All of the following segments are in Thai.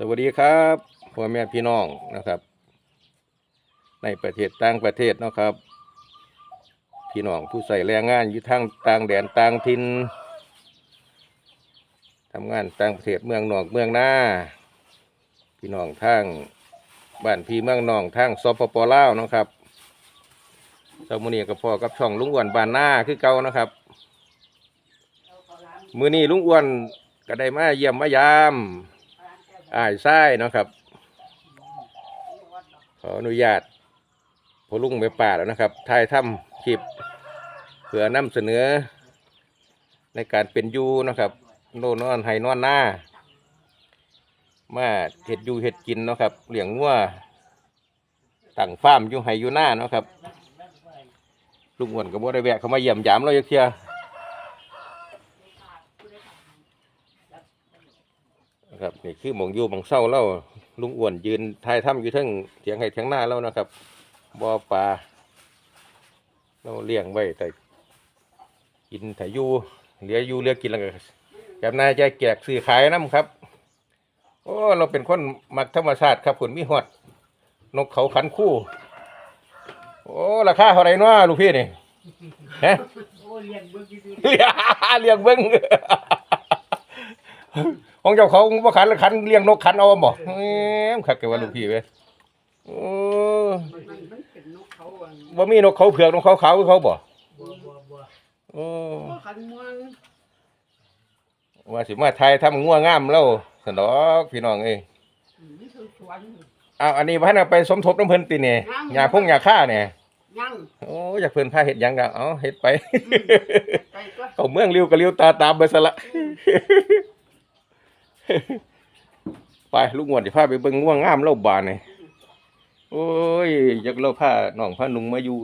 สวัสดีครับพ่อแม่พี่น้องนะครับ ในประเทศต่างประเทศนะครับ พี่น้องผู้ใส่แรงงานอยู่ทางต่างแดนต่างถิ่นทำงานต่างประเทศเมืองนอกเมืองหน้า พี่น้องทางบ้านพี่เมืองนองทางสปปลาวนะครับเจ้ามือนี้กับพ่อกับช่องลุงอ้วนบ้านหน้าคือเก่านะครับ มือนี้ลุงอ้วนก็ได้มาเยี่ยมมายาม อ้ายไส้นาะครับ ขออนุญาตพอลุงไปป่าแล้วนะครับถ่ายทำคลิปเพื่อนำเสนอ ในการเป็นอยูเนาะครับโน่นนอนไห้นอนหน้า มาเห็ดอยูเห็ดกินเนาะครับเลี้ยงงัวตั้งฟาร์มอยู่ไห้อยู่หน้าเนาะครับลุงอ้วนก็บ่ได้แวะเขามาเยี่ยมยามเราเยอีกเทีย นะครับนี่คือหมองอยู่หมองเศร้าเล่าลุงอ้วนยืนทายถ้ำอยู่เทั้งเถียงให้เถียงหน้าแล้วนะครับบ่อปลาเราเลี้ยงไว้แต่กินแต่อยู่เหลืออยู่เหลือกินแล้วก็แบบนายใจแจกซื้อขายน้ำครับ โอ้เราเป็นคนมักธรรมชาติครับคุณมีหอดนกเขาขันคู่ โอ้ราคาเท่าไหรเนาะลูกพี่นี่ฮะ โอ้เลี้ยงเบิ่งดีเลี้ยงเบิ้ง ของเจ้าเขาบ่ขันขันเลี้ยงนกขันเอาบ่เอ้มคักแกว่าลูกพี่เว้ยโอ้ๆมันมันเป็นนกเขาอะบ่มีนกเขาเผือกนกเขาขาวคือเขาบ่บัวบัวบัวโอ้บัวขันม่วงว่าสิมาไทยทำงัวงามแล้วสนอกพี่น้องเอ้ยอืมนี่คือสวน อ้าวอันนี้พันเอาไปสมทบน้ำเพิ่นติเนี่ยยัง หญ้าพงหญ้าค่าเนี่ยยังโอ้อยากเพิ่นพาเฮ็ดหยังก็เอาเฮ็ดไป ไปก็ เข้าเมืองริ้วก็ริ้วตาตามไปซะละ ไปลูกงวดที่พาไปเบิ่งง่วงงามเล่าบานนี่โอ้ยอยากเล่าผ้าน้องผ้านุงมาอยู่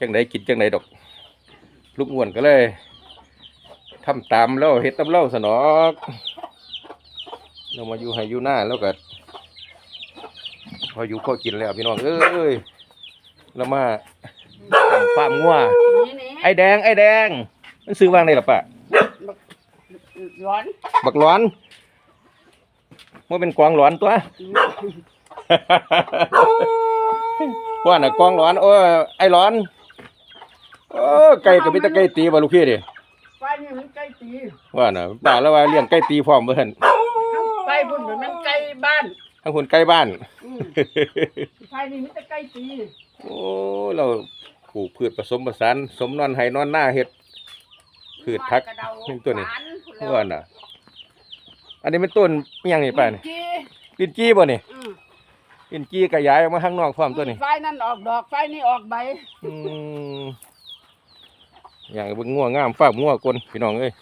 จังไดกินจังไดดอก ลูกงวนก็เลยทำตามแล้วเฮ็ดตามเล่าสนอกเรามาอยู่ให้อยู่หน้าแล้วก็พออยู่พอกินแล้วพี่น้องเอ้ยแล้วมาทำฟาร์มงัวนี่นี่ไอ้แดงไอ้แดง มันซื้อวางได้หรอปะร้อนบักร้อน มันเป็นกวางร้อนตัว ว่าน่ะกวางร้อนโอ้ยไอ้ร้อนโอ้ไก่กับมิตรไก่ตีบ่ลูกพี่ดิไฟนี่มันใกล้ตีว่าน่ะป่าแล้วว่าเลี้ยงไก่ตีพร้อมเพิ่นไฟพุ่นเหมือนมันใกล้บ้านทั้งคนใกล้บ้านอืมไฟนี่มันจะใกล้ตีโอ้เราปลูกพืชผสมผสานสมนอนไห้นอนหน้าเฮ็ดพืชผักกระเดานี่ตัวนี้หานพุ่นแล้วว่าน่ะ อันนี้เป็นต้นอิหยังนี่ป้านี่จีลิ้นจี้บ่นี่อืมลิ้นจี้กระยายออกมาข้างนอกพร้อมตัวนี้ไฟนั่นออกดอกไฟนี่ออกใบอืมอย่างเบิ่งง่วงงามฟ้าบง่วงกลพี่น้องเอ้ย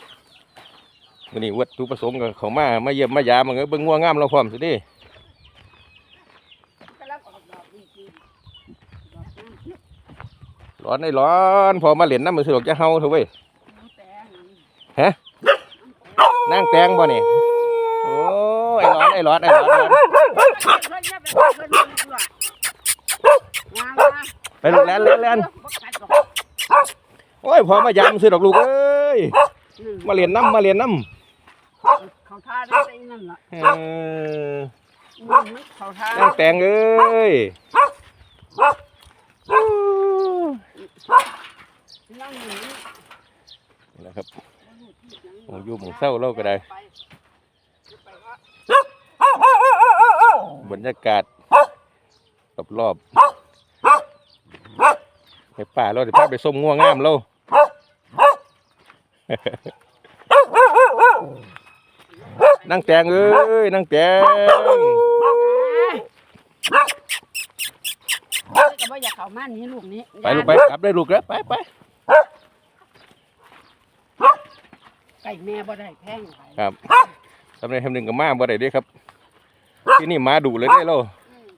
มื้อนี้วัตถุประสงค์ก็เขามามาเยี่ยมมายามมันก็เบิ่งง่วงงามเราพร้อมสิเดิกำลังออกดอกนี่จีดอกน้ำร้อนไอ้ร้อนพอมาเล่นน้ำมือสะดวกจะเฮาเถอะเว้ยน้ำแตงฮะนางแตงบ่นี่โอ้ไอ้ ร้อนไอ้ร้อนไอ้ร้อนร้อนเพิ่นอย่าไปเพิ่นเพิ่นดีกว่ามามาไปลูกแลนแลนแลนบ่กัดดอกโอ้ยพอมายามซื้อดอกลูกเอ้ยมาเล่นน้ำมาเล่นน้เขาท่าได้แต่อีนั่นละำเออเขาท่านางแตงเอ้ยนี่นะครับมองอยู่หมองเศร้าเราก็ได้ ไปไปว่า บรรยากาศรอบรอบๆไปป่าเราจะพาไปส้มง่วงงามเรานั่งแตงเอ้ยนั่งแตงก็บ่อยากเข้ามานี่ลูกนี้ไปลูกไปกลับได้ลูกแล้วไปไปไก่แม่บ่ได้แพงไปครับทำในทำหนึ่งกับมาบ่ได้เด้ครับ ที่นี่มาดูเลยได้เราอืม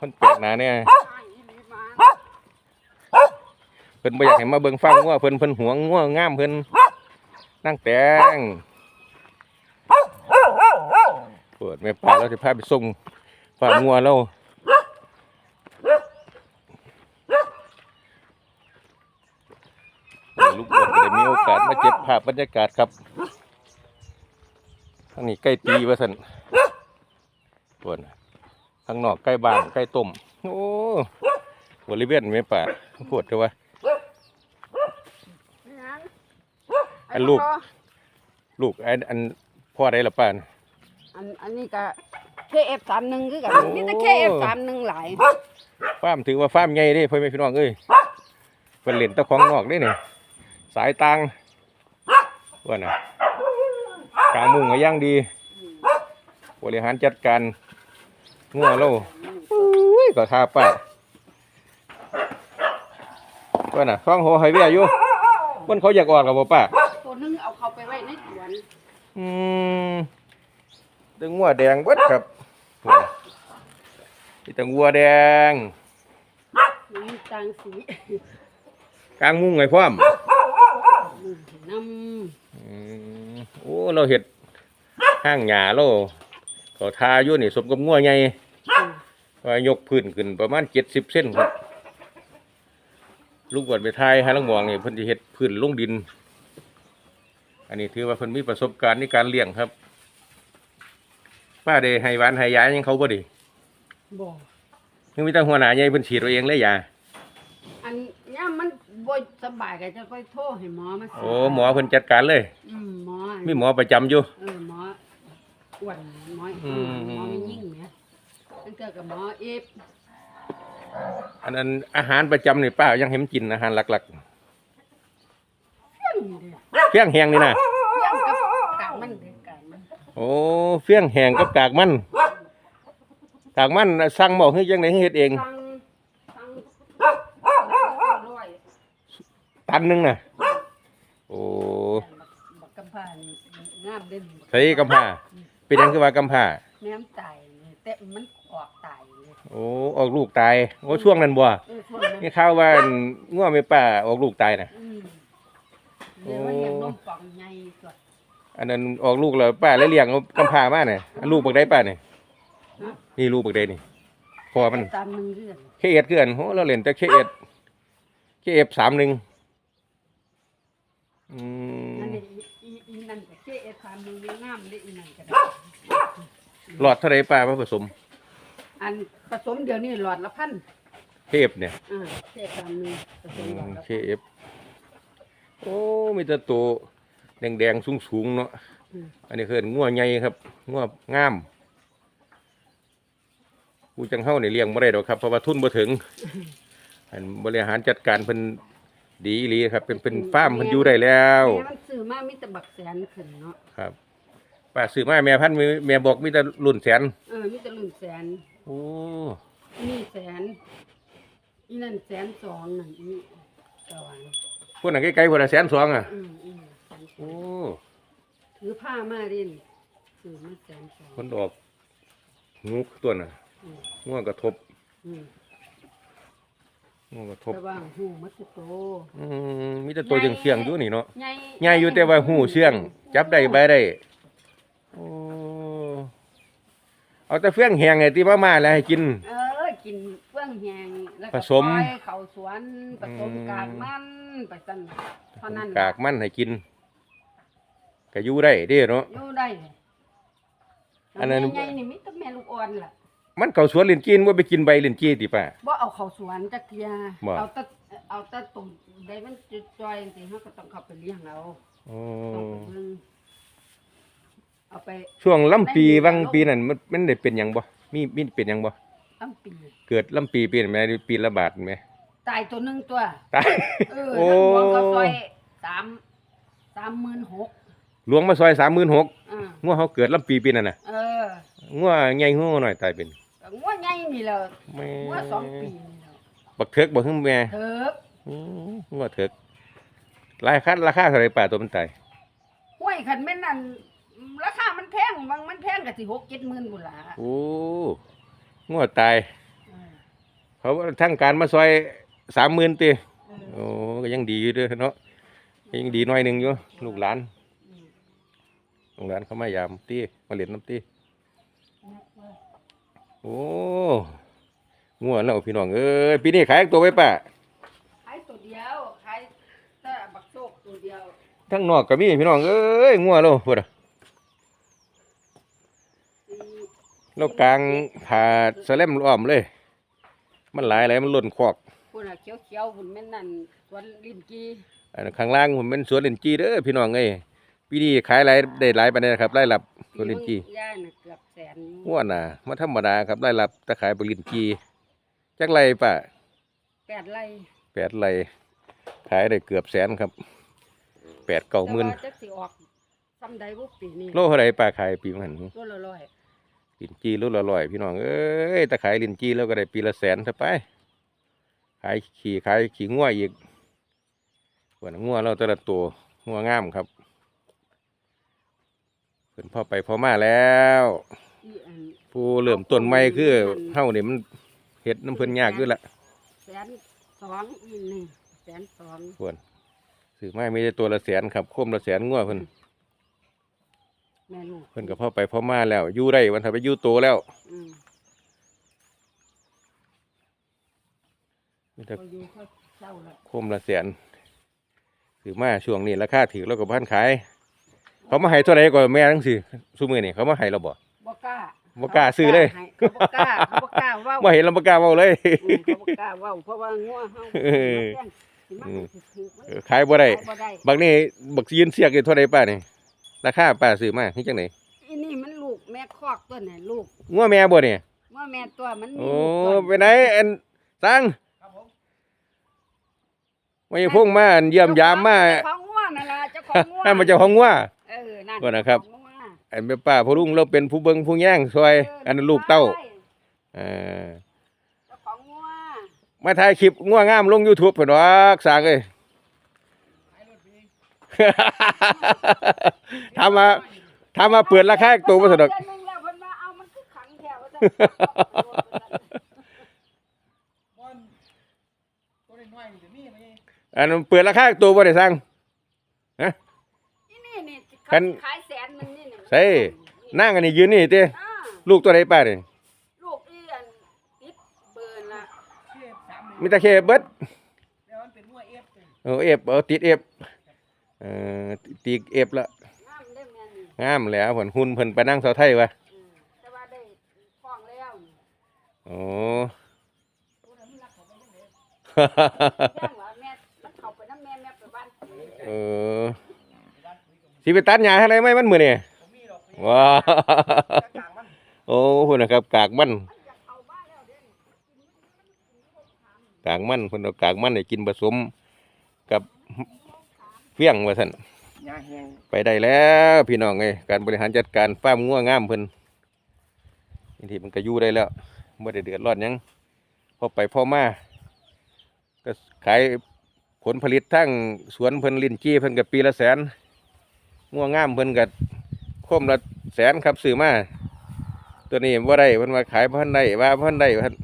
มันแปลกหนาเนี่ยเพิ่นบ่อยากให้มาเบิ่งฟังง่วเพิ่นเพิ่นหวงง่วงามเพิ่นนั่งแตงเปิดแม่ป่าเราจะพาไปส่งฝากงัวเราลูกบอลก็ได้มีโอกาสมาเก็บภาพบรรยากาศครับทางนี้ใกล้ตีว่าสัน ปวดข้างนอกใกล้บ้านใกล้ต้มโอ้บริเวณไม่ป่าปวดจังวะอันลูก ลูกอันอันพ่อได้ละป้านอันอันนี้ก็เคเอฟสามหนึ่งคือกันโอ้นี่แต่เคเอฟสามหนึ่งหลายฟาร์มถือว่าฟาร์มใหญ่เด้พ่อแม่พี่น้องเอ้ยเป็นเหรียญตะของนอกเด้เนี่ยสายตังว่าน่ะกลางมุงก็ย่างดี บริหารจัดการ งัวเราอุ้ยก็ทาป้าว่าน่ะฟังโหไฮเวียอยู่บนเขาอยากออกกับบ่ป้าตัวหนึงเอาเขาไปไว้ในสวนอืมตึงงัวแดงเบิดครับโอ้ยนี่ตึงงัวแดงมีตังสีกลางมุงไงพร้อมน้อืมโอ้ เราเห็ดห้างหญ้าเราเขาทาอยู่นี่สมกับงัวใหญ่ำ ว่ายกพื้นขึ้นประมาณเจ็ดสิบเส้นครับลูกบวชไปทายให้ลังมองนี่เพิ่นจะเฮ็ดพื้นลงดิน อันนี้ถือว่าเพิ่นมีประสบการณ์ในการเลี้ยงครับป้าได้ให้หวานให้ยายังเขาบ่ดิบ่ยังมีแต่หัวหน้าใหญ่เพิ่นฉีดเอาเองเลยยาอันเนี้ยมันบ่สบายก็จะค่อยโทรให้หมอมาสิโอ้หมอเพิ่นจัดการเลยอืมหมอมีหมอประจำอยู่เออหมออ้วนหมออืมหมอไม่ยิ่งเนี่ย ตั้งแต่กับหมอเอฟอันนั้นอาหารประจำนี่ป้ายังเห็นกินอาหารหลักเพี้ยงนี่เด้อๆเฟี้ยงแหงนี่นะเพี้ยงกับกากมันเด้อกากมันโอ้เฟี้ยงแหงกับกากมันกากมันสั่งบอกให้ยังไงให้เฮ็ดเองฟังฟังร้อยตันหนึงน่ะโอ้บักกำพร้านี่งามเด่นใส่กำผ้าเป็นหยังคือว่ากำผ้าแม่มตายนี่แต่มัน โอ้ออกลูกตายโอ้ช่วงนั้นบ่เออช่วงนั้นนี่ข่าวว่าง่วงไม่ป้าออกลูกตายน่ะ อืมเดี๋ยวมันยังนมป่องใหญ่กว่าอันนั้นออกลูกแล้วป้าเลยเลี้ยงเอากำผ้ามาน่ะอันลูกบักได้ป้านี่นี่ลูกบักได้นี่พอมันตามหนึ่งเรื่องเคเอ็ดคือกันโหเราเล่นแต่เคเอ็ดเคเอฟสามหนึ่งอืมนั่นนี่อีอีนั่นก็เจ๊เอสามหนึ่งยังงามเลยอีนั่นก็ได้หลอดเท่าไรป้ามาผสม อันผสมเดี๋ยวนี้หลอดละพันเคเอฟเนี่ยอ่าเจ๊สามหนึ่งผสมหลอดละเคเอฟโอ้มีแต่ตัวแดงๆสูงๆเนาะอืม อันนี้คืองัวใหญ่ครับงัวงามกูจังเฮาเนี่ยเลี้ยงบ่ได้ดอกครับเพราะว่าทุนบ่ถึง อันบริหารจัดการเพิ่นดีอีหลีครับ เป็นเป็นฟาร์มเพิ่นอยู่ได้แล้ว แม่มันซื้อมามีแต่บักแสนขึ้นเนาะครับป้าซื้อมาแม่พันธุ์มีแม่บอกมีแต่รุ่นแสนเออมีแต่รุ่นแสนโอ้นี่แสนอีนั่นแสนสองนั่นอีตะวันพวกนั้นใกล้ๆพวกนั้นแสนสองอะอืมอืมแสนสอโอ้งถือผ้ามาเรียนซื้อมาแสนสองคนออกงูตัวน่ะอืมง่วงกระทบอืมง่วงกระทบ แต่ว่าหูมันสิโตอืมมีแต่ตัวจังเสียงอยู่นี่เนาะ ใหญ่ใหญ่อยู่แต่ว่าหูเชื่อง จับได้ใบได้ โอ้ เอาแต่เฟื่องแหงไงที่มามาแล้วให้กิน เออกินเฟื่องแหงแล้วผก็สม ปล่อยเขาสวนผสมอืมกากมันไปสั่นเท่านั้นกากมันให้กินก็อยู่ได้เด้เนาะ อยู่ได้อันนั้น ใหญ่ๆนี่มีแต่แม่ลูกอ่อนล่ะมันเข้าสวนลินจีนว่าไปกินใบลินจีติป่ะ บ่เอาเขาสวนจักเทียบ่ เอาแต่เอาแต่ตุ่มได้มันจอยๆจังซี่เฮาก็ต้องเข้าไปเลี้ยงเอาโอ้ต้องไปเบิ่ง เอาไปช่วงลำปีวังปีนั้นมันมันได้เป็นหยังบ่มีมีเป็นหยังบ่ตั้งปีเกิดลำปีปีนั้นแม่ปีละบาทไหมตายตัวหนึงตัว ตาย เออโอ้ ทั้งหมดก็ซอยสามสามหมื่นหกหลวงมาซอยสามหมื่นหกอ่างัวเขาเกิดลำปีปีนั่นน่ะเอองัวใหญ่งัวหน่อยตายเป็นก็งัวใหญ่นี่แหละแม่งัวสองปีนี่แหละบักเถิกบักหึ่มแม่เถิกอืมงัวเถิกราคาราคาเท่าไหรป่าตัวมันตายห้วยขันแม่นนั่น ราคามันแพงบางมันแพงก็สิหกเจ็ดหมื่นบุนละโอ้งัวตายเออเขาทั้งการมาซอยสามหมื่นตีเออโอ้ก็ยังดีอยู่เด้อเนาะยังดีหน้อยหนึ่งอยู่ลูกหลานอืมลูกหลานเขามายามตีมาเล่นน้ำตีโอ้งัวแล้วพี่น้องเอ้ยปีนี้ขายตัวไว้ป่ะขายตัวเดียวขายแต่บักโชคตัวเดียวทั้งนอกก็มีพี่น้องเอ้ยงัวแล้วพูดอะ สี่ แล้วกลางผ่าสแลมอ้อมเลย มันหลายหลายมันหล่นคอกพุ่นน่ะเขียวๆพุ่นแม่นนั่นสวนลิ้นจีอันข้างล่างผมเป็นสวนลินจีเด้อพี่น้องเอ้ยปีนี้ขายหลายได้หลายปานใดนะครับรายรับสวนลินจีย่าน่ะเกือบแสนอยู่ง่วนน่ะมันธรรมดาครับรายรับตะขายบลินจีจักไรป่ะแปดไร่แปดไรขายได้เกือบแสนครับแปดเก้าหมื่นแต่ว่าจักสิออกซ้ำใดบ่ปีนี้โลเท่าไรป่าขายปีมันโลละร้อย ลินจีโลละร้อยพี่น้องเอ้ยตะขายลินจีแล้วก็ได้ปีละแสนซะไปขายขี่ขายขี่ง่วอีกส่วนง่วเราแต่ละตัวง่วงามครับเพิ่นพ่อไปพ่อมาแล้วอีอันผู้เริ่มต้นใหม่คือเฮานี่มันเฮ็ดน้ำเพิ่นยากอยู่ละแสนสองอีนี่แสนสองควรซื้อไม้ไม่ได้ตัวละแสนครับโคมละแสนงัวเพิ่นแม่ลูกเพิ่นก็พ่อไปพ่อมาแล้วอยู่ได้วันถ้าไปอยู่โตแล้วอืมมีแต่เขาอยู่เขาเช่าละโคมละแสนซื้อมาช่วงนี้ราคาถือแล้วก็พันขาย เขามาให้เท่าไหร่ก็แม่ทั้งสิซุมื้อนี่เขามาให้เราบ่ บ่กล้าบ่กล้าซื้อเลย เขาบ่กล้าเขาบ่กล้าเว้าบ่เห็นเราบ่กล้าเว้าเลย อืมเขาบ่กล้าเว้าเพราะว่างัวเฮาเออ สิมันสิถือมันเออขายบ่ได้ ขายบ่ได้ บักนี้บักยืนเสียกอยู่เท่าไหร่ป้านี่ ราคาป้าซื้อมาเฮ็ดจังได๋อีนี่มันลูกแม่คอกตัวไหนลูกงัวแม่บ่นี่ว่าแม่ตัวมันมีโอ้ลูกไปไหนอันสังมาอยู่พุ่งมาอันเยี่ยมยามมาเจ้ของงัวนั่นล่ะเจ้าของงัวให้มาเจ้าของงัว เออนั่นก่อนนะครับ เจ้าของงัวอันเป็นป้าพ่อลุงเราเป็นผู้เบิ่งผู้แย่งซอย อันนั้นลูกเต้าเออเจ้าของงัวมาถ่ายคลิปงัวงามลง YouTube เพิ่นว่าสร้างเอ้ย ถามมาถามมาเปิดราคาตัวบ่สะดอกเดือนหนึงแล้วเพิ่นว่าเอามันคือขังแถวว่าซั่นบอลตัวน้อยๆนี่จะมีไหมอันนั้นเปิดราคาตัวบ่ได้สั่งอีนี่นี่คันขายแสนหนึงนี่นี่ใส่ นั่งอันนี้ยืนนี่ติอ่าลูกตัวใดป้านี่ลูกอีอันติดเบิร์นละเชื่อสามหนึ่งมีแต่แค่เบิดแล้วมันเป็นหัวเอฟเลย เออเอฟเอาติดเอฟเอ่อติดเอฟละงามได้แม่นี่งามแล้วเพิ่นหุ่นเพิ่นไปนั่งเสาไทยวะอืมแต่ว่าได้ฟ้องแล้วนี่โอ้ตัวนั้นมันรักเขาไปยังไงย่างว่าแม่มันเข้าไปน้ำแม่แม่ไปบ้านปุ๋ยเออสิไปตัดหญ้าให้ไรไหมมันมื้อนี่ผมมีดอกว้ากลางมันโอ้พุ่นนะครับกากมันมันอยากเข้าบ้านแล้วเด้นี่กากมันเพิ่นเอากากมันให้กินผสมกับ เฟี้ยงว่าซั่นยาแห้งไปได้แล้วพี่น้องเอ้ยการบริหารจัดการฟาร์มงัวงามเพิ่นนี่ที่มันก็อยู่ได้แล้วบ่ได้เดือดร้อนหยังพอไปพอมาก็ขายผลผลิตทั้งสวนเพิ่นลิ้นจี้เพิ่นก็ปีละแสนงัวงามเพิ่นก็โคมละแสนครับซื้อมาตัวนี้บ่ได้เพิ่นว่าขายบ่ทันได้ว่าบ่ทันได้ว่าซั่น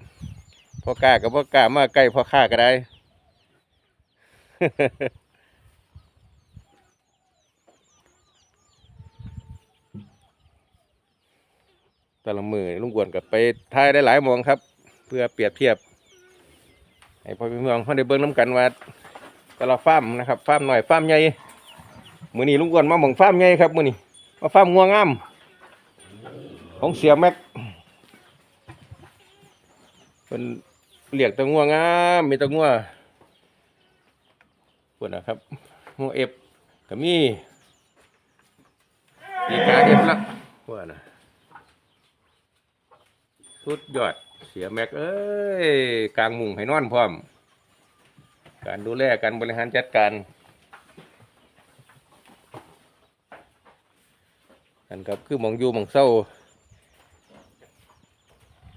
พอกล้าก็บ่กล้ามาใกล้พอค้าก็ได้ แต่ละมือลุงกวนกับไปถ่ายได้หลายมองครับ เพื่อเปรียบเทียบให้พ่อพี่น้องเขาได้เบิ่งน้ำกันว่าแต่ละฟาร์มนะครับฟาร์มหน่อยฟาร์มใหญ่มือนี้ลุงกวนมาหมองฟาร์มใหญ่ครับมือนี้มาฟาร์มงัวงาม ของเสียแม็กเป็นเรียกตัวงัวงามมีตัวงัวปวดนะครับงัวเอฟก็มีปีกาเอฟละปวดนะ สุดยอด เสียแม็ก เอ้ยกลางมุงให้นอนพร้อม การดูแลการบริหารจัดการอันครับคือมองอยู่มองเศร้า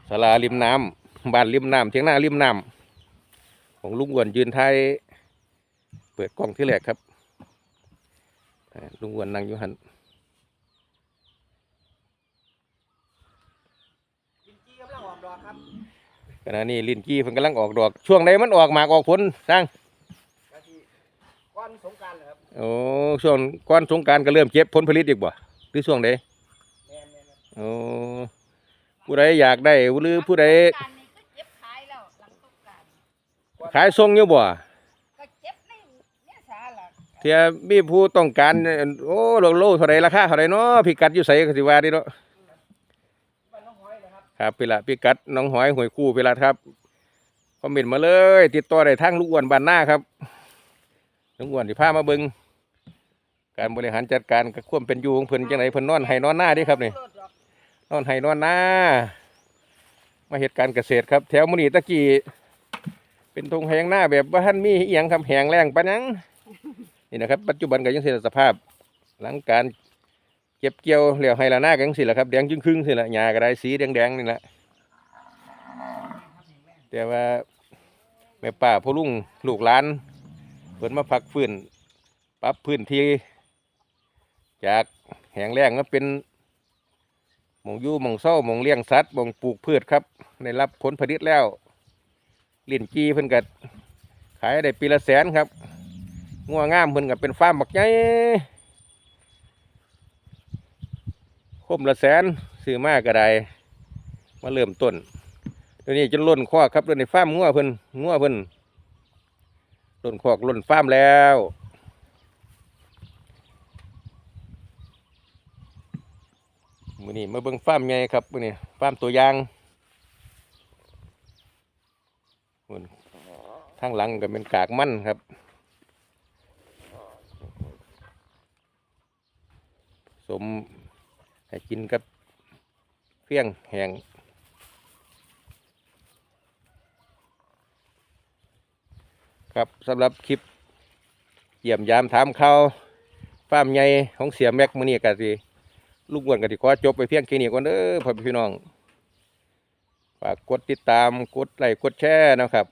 สาราริมน้ำบ้านริมน้ำเทียงหน้าริมน้ำของลุงอ้วนยืนไทยเปิดกล้องที่แรกครับลุงอ้วนนั่งอยู่หัน ลินจี้กำลังออกดอกครับ ขณะนี้ลิ้นกี้เพิ่นกำลังออกดอก ช่วงใดมันออกหมากออกผลสร้างกะทิก้อนสงกรารครับโอ้ช่วงก่อนสงกรารก็เริ่มเก็บผลผลิตอีกบ่หรือช่วงใดแมนแมนครับโอ้ผู้ใดอยากได้หรือผู้ใดการนี้ก็เจ็บขายแล้วหลังสงกรานต์ขายส่งอยู่บ่ ก็เจ็บในเนี่ยสาละเที่ยมีผู้ต้องการ โอ้โลโลเท่าใดราคาเท่าใดเนาะพิกัดอยู่ไสก็สิว่าเดิเนาะ บ้านน้องหอยเลย ครับพิละพิกัดน้องหอยหวยคู่พิละครับคอมเมนต์มาเลย ติดต่อได้ทางลูกอ้วนบานหน้าครับลุงอ้วนที่พามาเบิงการบริหารจัดการกับควมเป็นอยู่ของเพิ่นจังไหนเพิ่นนอนให้นอนหน้าดิครับนี่นอนให้นอนหน้า มาเหตุการณ์เกษตรครับ แถวมุนีตะกี้เป็นทงแหงหน้าแบบว่าท่านมีเอหย่างคำแหงแรงปะนังนี่นะครับ ปัจจุบันก็ยังเสียสภาพ หลังการ เก็บเกี่ยวเหลียวไฮลาหน้ากันสิละครับแดงจึงครึ่งสิละหญ้ากระไดสีแดงๆนี่แหละแต่ว่าแม่ป้าพ่อลุงลูกหลานเพิ่นมาพักฟื้นปรับพื้นที่จากแหงแรงมาเป็นหมองยู่หมองเศร้าหมองเลี้ยงสัตว์หมองปลูกพืชครับได้รับผลผลิตแล้วลิ้นจีเพิ่นก็ขายได้ปีละแสนครับงัวงามเพิ่นก็เป็นฟาร์มบักใหญ่ ค มละแสนซื้อมากก็ได้มาเริ่มต้นตัวนี้จนล้นคอกครับตัวนี้ฟามงัวเพิ่นงัวเพิ่นล้นคอกล้นฟ้ามแล้วมือนี้มาเบิ่งฟ้ามใหญ่ครับมือนี้ฟ้ามตัวยางพุ่นทางหลังก็เป็นกากมั่นครับ สม ให้กินกับเฟี้ยงแหงครับสำหรับคลิปเยี่ยมยามถามข่าวฟาร์มใหญ่ของเสียแม็กมือนี้กะสิลูกอ้วนกะสิขอจบไปเพียงแค่นี้ก่อนเด้อพ่อพี่น้องฝากกดติดตามกดไลค์กดแชร์นะครับ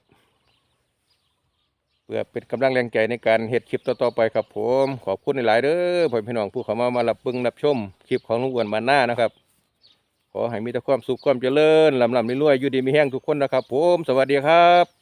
พื่อเป็นกำลังแรงใจในการเฮ็ดคลิปต่อๆไปครับผมขอบคุณหลายเด้อพ่อพี่น้องผู้เข้ามามารับเบิ่งรับชมคลิปของลุงอ้วนมาหน้านะครับ ขอให้มีแต่ความสุขความเจริญลำลำรวยๆอยู่ดีมีแห้งทุกคนนะครับ ผม สวัสดีครับ